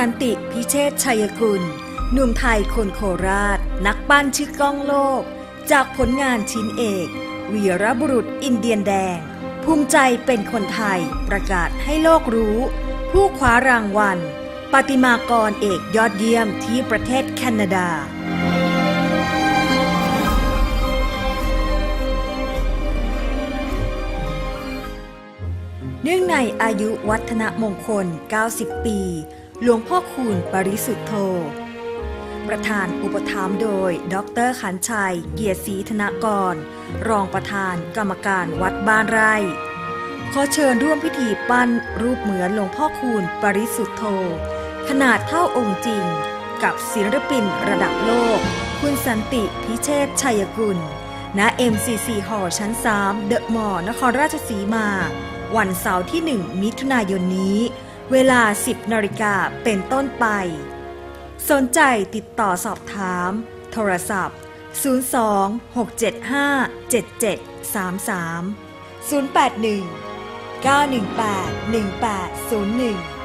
สันติพิเชษชัยกุล หนุ่มไทยคนโคราช นักปั้นชื่อก้องโลก จากผลงานชิ้นเอกวีรบุรุษอินเดียนแดง ภูมิใจเป็นคนไทยประกาศให้โลกรู้ ผู้คว้ารางวัล ปฏิมากรเอกยอดเยี่ยมที่ประเทศแคนาดาเนื่องในอายุวัฒนมงคล 90 ปี หลวงพ่อคูณปริสุทธโธ ประธานอุปถัมภ์โดย ดรขันชัย เกียรติศรีธนกร รองประธานกรรมการวัดบ้านไร่ ขอเชิญร่วมพิธีปั้นรูปเหมือนหลวงพ่อคูณปริสุทธโธ ขนาดเท่าองค์จริง กับศิลปินระดับโลก คุณสันติพิเชษชัยกุล ณ MCC หอชั้น 3 เดอะมอลล์นครราชสีมา วันเสาร์ที่ 1 มิถุนายนนี้ เวลา 10นาฬิกาเป็นต้นไป สนใจติดต่อสอบถาม โทรศัพท์ 02 675 7733 081 918 1801